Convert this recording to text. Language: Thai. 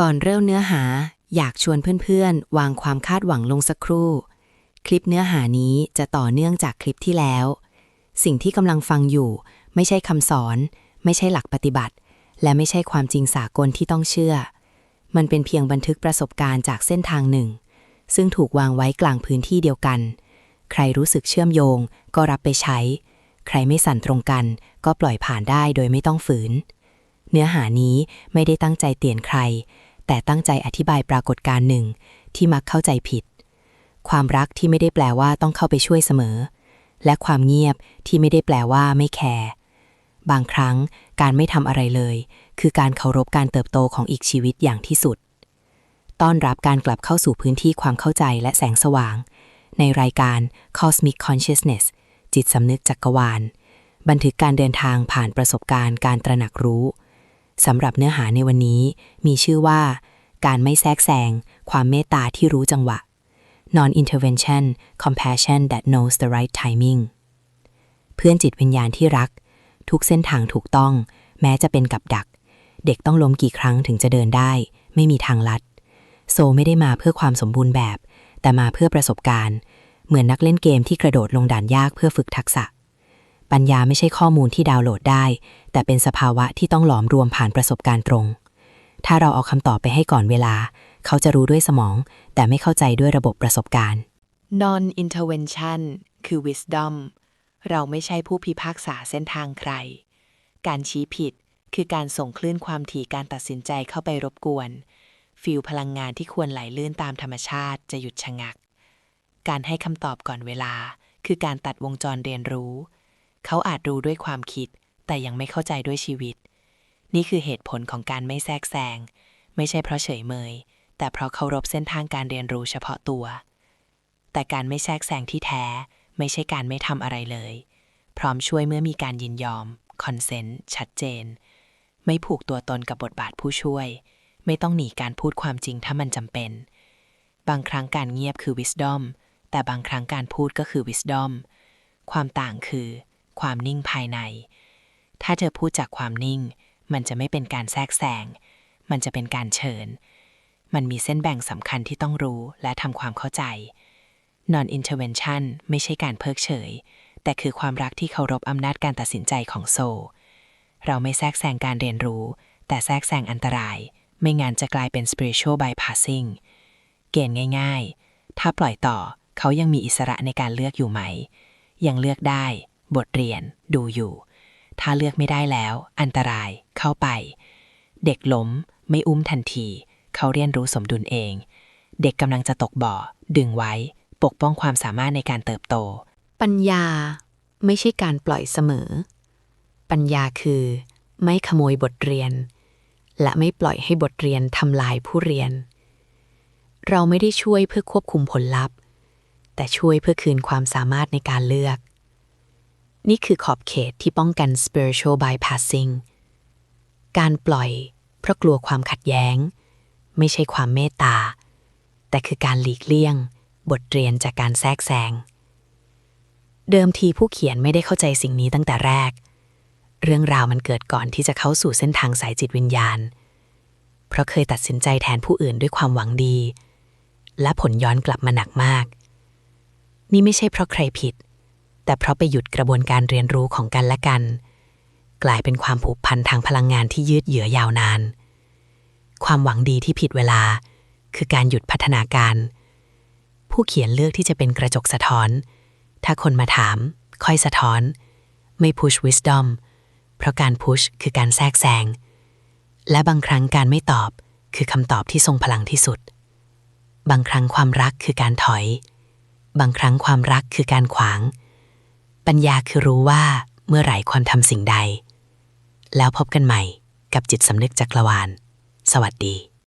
ก่อนเริ่มเนื้อหาอยากชวนเพื่อนๆ วางความคาดหวังลงสักครู่ คลิปเนื้อหานี้จะต่อเนื่องจากคลิปที่แล้ว สิ่งที่กำลังฟังอยู่ ไม่ใช่คำสอน ไม่ใช่หลักปฏิบัติ และไม่ใช่ความจริงสากลที่ต้องเชื่อ มันเป็นเพียงบันทึกประสบการณ์จากเส้นทางหนึ่ง ซึ่งถูกวางไว้กลางพื้นที่เดียวกัน ใครรู้สึกเชื่อมโยง ก็รับไปใช้ ใครไม่สั่นตรงกัน ก็ปล่อยผ่านได้โดยไม่ต้องฝืน เนื้อหานี้ไม่ได้ตั้งใจเตียนใคร แต่ตั้งใจอธิบายปรากฏการณ์หนึ่งที่มักเข้าใจผิด ความรักที่ไม่ได้แปลว่าต้องเข้าไปช่วยเสมอ และความเงียบที่ไม่ได้แปลว่าไม่แคร์บางครั้งการไม่ทำอะไรเลย คือการเคารพการเติบโตของอีกชีวิตอย่างที่สุด ต้อนรับการกลับเข้าสู่พื้นที่ความเข้าใจและแสงสว่าง ในรายการ Cosmic Consciousness จิตสำนึกจักรวาล บันทึกการเดินทางผ่านประสบการณ์การตระหนักรู้ สำหรับเนื้อหาในวันนี้มีชื่อว่า การไม่แทรกแซง ความเมตตาที่รู้จังหวะ non-intervention compassion that knows the right timing เพื่อนจิตวิญญาณที่รัก ทุกเส้นทางถูกต้อง แม้จะเป็นกับดัก เด็กต้องล้มกี่ครั้งถึงจะเดินได้ ไม่มีทางลัด โซไม่ได้มาเพื่อความสมบูรณ์แบบ แต่มาเพื่อประสบการณ์ เหมือนนักเล่นเกมที่กระโดดลงด่านยากเพื่อฝึกทักษะ ปัญญาไม่ใช่ข้อมูลที่ดาวน์โหลดได้ แต่เป็นสภาวะที่ต้องหลอมรวมผ่านประสบการณ์ตรง ถ้าเราเอาคำตอบไปให้ก่อนเวลา เขาจะรู้ด้วยสมอง แต่ไม่เข้าใจด้วยระบบประสบการณ์ non intervention คือ wisdom เราไม่ใช่ผู้พิพากษาเส้นทางใคร การชี้ผิดคือการส่งคลื่นความถี่การตัดสินใจเข้าไปรบกวน ฟิลพลังงานที่ควรไหลลื่นตามธรรมชาติจะหยุดชะงัก การให้คำตอบก่อนเวลา คือการตัดวงจรเรียนรู้ เขาอาจรู้ด้วยความคิด แต่ยังไม่เข้าใจด้วยชีวิต นี่คือเหตุผลของการไม่แทรกแซง ไม่ใช่เพราะเฉยเมย แต่เพราะเคารพเส้นทางการเรียนรู้เฉพาะตัว แต่การไม่แทรกแซงที่แท้ ไม่ใช่การไม่ทำอะไรเลย พร้อมช่วยเมื่อมีการยินยอมคอนเซนต์ชัดเจน ไม่ผูกตัวตนกับบทบาทผู้ช่วย ไม่ต้องหนีการพูดความจริงถ้ามันจำเป็น บางครั้งการเงียบคือ wisdom แต่บางครั้งการพูดก็คือ wisdom ความต่างคือ ความนิ่งภายใน ถ้าเธอพูดจากความนิ่ง มันจะไม่เป็นการแทรกแซง มันจะเป็นการเชิญ มันมีเส้นแบ่งสำคัญที่ต้องรู้และทำความเข้าใจ non intervention ไม่ใช่การเพิกเฉย แต่คือความรักที่เคารพอำนาจการตัดสินใจของโซ เราไม่แทรกแซงการเรียนรู้ แต่แทรกแซงอันตราย ไม่งั้นจะกลายเป็น spiritual bypassing เกณฑ์ง่าย ๆ ถ้าปล่อยต่อเขายังมีอิสระในการเลือกอยู่ไหม ยังเลือกได้ บทเรียน ดูอยู่ ถ้าเลือกไม่ได้แล้ว อันตราย เข้าไป เด็กล้ม ไม่อุ้มทันที เขาเรียนรู้สมดุลเอง เด็กกำลังจะตกบ่อ ดึงไว้ ปกป้องความสามารถในการเติบโต ปัญญาไม่ใช่การปล่อยเสมอ ปัญญาคือ ไม่ขโมยบทเรียน และไม่ปล่อยให้บทเรียนทำลายผู้เรียน เราไม่ได้ช่วยเพื่อควบคุมผลลัพธ์ แต่ช่วยเพื่อคืนความสามารถในการเลือก นี่คือขอบเขตที่ป้องกัน spiritual bypassing การปล่อยเพราะกลัวความขัดแย้ง ไม่ใช่ความเมตตา แต่คือการหลีกเลี่ยง บทเรียนจากการแทรกแซง เดิมทีผู้เขียนไม่ได้เข้าใจสิ่งนี้ตั้งแต่แรก เรื่องราวมันเกิดก่อนที่จะเข้าสู่เส้นทางสายจิตวิญญาณ เพราะเคยตัดสินใจแทนผู้อื่นด้วยความหวังดี และผลย้อนกลับมาหนักมาก นี่ไม่ใช่เพราะใครผิด แต่เพราะไปหยุดกระบวนการเรียนรู้ของกันและกัน กลายเป็นความผูกพันทางพลังงานที่ยืดเยื้อยาวนาน ความหวังดีที่ผิดเวลา คือการหยุดพัฒนาการ ผู้เขียนเลือกที่จะเป็นกระจกสะท้อน ถ้าคนมาถาม ค่อยสะท้อน ไม่ push wisdom เพราะการ push คือการแทรกแซงและบางครั้งการไม่ตอบคือคำตอบที่ทรงพลังที่สุด บางครั้งความรักคือการถอย บางครั้งความรักคือการขวาง ปัญญาคือรู้ว่าเมื่อไหร่ควรทำสิ่งใด แล้วพบกันใหม่กับจิตสำนึกจักรวาล สวัสดี